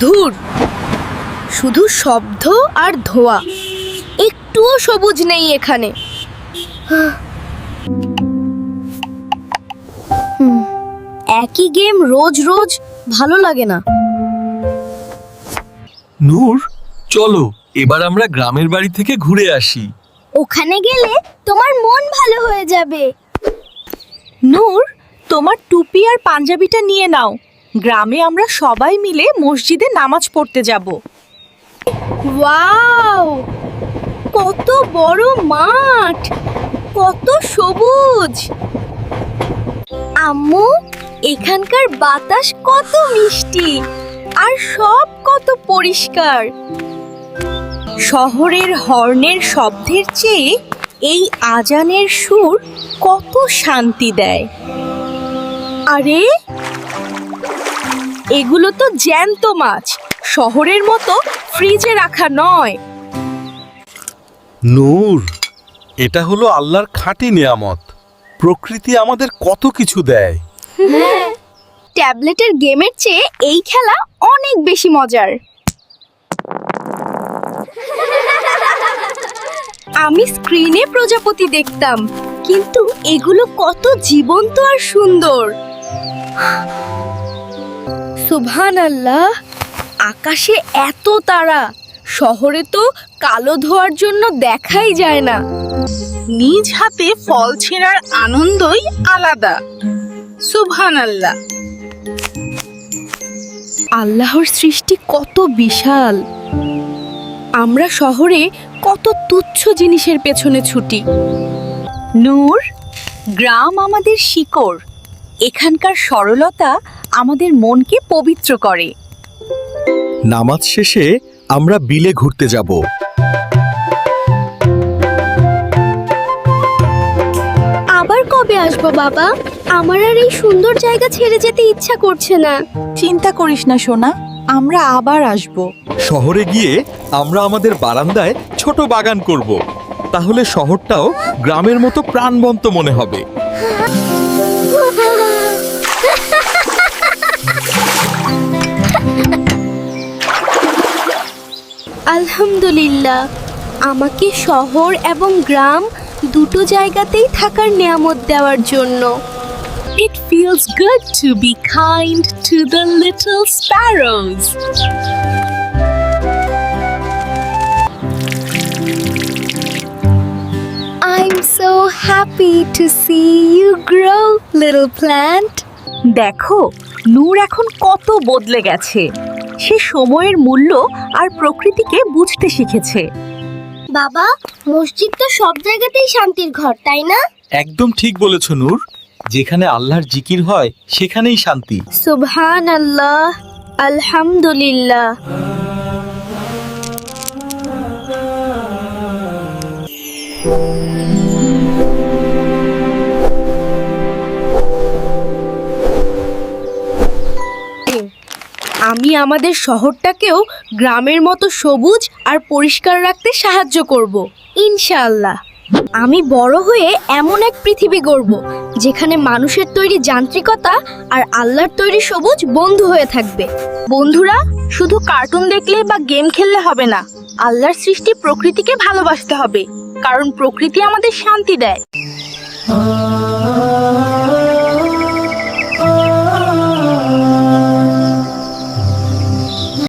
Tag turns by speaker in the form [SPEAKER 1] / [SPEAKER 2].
[SPEAKER 1] ধুর। শুধু শব্দ আর ধোয়া। একটুও সবুজ নেই এখানে। একই গেম রোজ রোজ ভালো লাগে না।
[SPEAKER 2] নূর চলো এবার আমরা গ্রামের বাড়ি থেকে ঘুরে আসি।
[SPEAKER 1] ওখানে গেলে তোমার মন ভালো হয়ে যাবে।
[SPEAKER 3] নূর তোমার টুপি আর পাঞ্জাবিটা নিয়ে নাও। গ্রামে আমরা সবাই মিলে মসজিদে নামাজ পড়তে যাব।
[SPEAKER 1] ওয়াও! কত বড় মাঠ! কত সবুজ! আম্মু, এখানকার বাতাস কত মিষ্টি আর সব কত পরিষ্কার।
[SPEAKER 3] শহরের হর্নের শব্দের চেয়ে এই আজানের সুর কত শান্তি দেয়। আরে এগুলো তো জ্যান্ত মাছ। শহরের মতো ফ্রিজে রাখা নয়।
[SPEAKER 2] নূর এটা হলো আল্লাহর খাঁটি নিয়ামত। প্রকৃতি আমাদের কত কিছু দেয়।
[SPEAKER 1] ট্যাবলেটের গেমের চেয়ে এই খেলা অনেক বেশি মজার। আমি স্ক্রিনে প্রজাপতি দেখতাম কিন্তু এগুলো কত জীবন্ত আর সুন্দর। সুবহান আল্লাহ আকাশে এত তারা, শহরে তো কালো ধোয়ার জন্য দেখাই যায় না।
[SPEAKER 3] নিজ হাতে ফল ছেঁড়ার আনন্দই আলাদা। সুবহান আল্লাহ
[SPEAKER 1] আল্লাহর সৃষ্টি কত বিশাল। আমরা শহরে কত তুচ্ছ জিনিসের পেছনে ছুটি।
[SPEAKER 3] নূর, গ্রাম আমাদের শিকড়। এখানকার সরলতা আমাদের মনকে পবিত্র করে।
[SPEAKER 2] নামাজ শেষে আমরা বিলে ঘুরতে যাব।
[SPEAKER 1] আবার কবে আসব বাবা? আমার আর এই সুন্দর জায়গা ছেড়ে যেতে ইচ্ছা করছে না।
[SPEAKER 3] চিন্তা করিস না সোনা। আমরা আবার আসব।
[SPEAKER 2] শহরে গিয়ে আমরা আমাদের বারান্দায় ছোট বাগান করব। তাহলে শহরটাও গ্রামের মতো প্রাণবন্ত মনে হবে।
[SPEAKER 1] আলহামদুলিল্লাহ আমাকে শহর এবং গ্রাম দুটো জায়গাতেই থাকার নিয়ামত দেওয়ার জন্য
[SPEAKER 3] It feels good to be kind to the little sparrows.
[SPEAKER 1] I'm so happy to see you grow, little plant.
[SPEAKER 3] দেখো নূর এখন কত বদলে গেছে সে সময়ের মূল্য আর প্রকৃতিকে বুঝতে শিখেছে।
[SPEAKER 1] বাবা মসজিদ তো সব জায়গাতেই শান্তির ঘর তাই না?
[SPEAKER 2] একদম ঠিক বলেছ নূর। যেখানে আল্লাহর জিকির হয় সেখানেই শান্তি।
[SPEAKER 1] সুবহান আল্লাহ আলহামদুলিল্লাহ। আমি আমাদের শহরটাকেও গ্রামের মতো সবুজ আর পরিষ্কার রাখতে সাহায্য করব, ইনশাআল্লাহ। আমি বড় হয়ে এমন এক পৃথিবী গড়ব, যেখানে মানুষের তৈরি যান্ত্রিকতা আর আল্লাহর তৈরি সবুজ বন্ধু হয়ে থাকবে।
[SPEAKER 3] বন্ধুরা, শুধু কার্টুন দেখলে বা গেম খেললে হবে না, আল্লাহর সৃষ্টি প্রকৃতিকে ভালোবাসতে হবে, কারণ প্রকৃতি আমাদের শান্তি দেয়।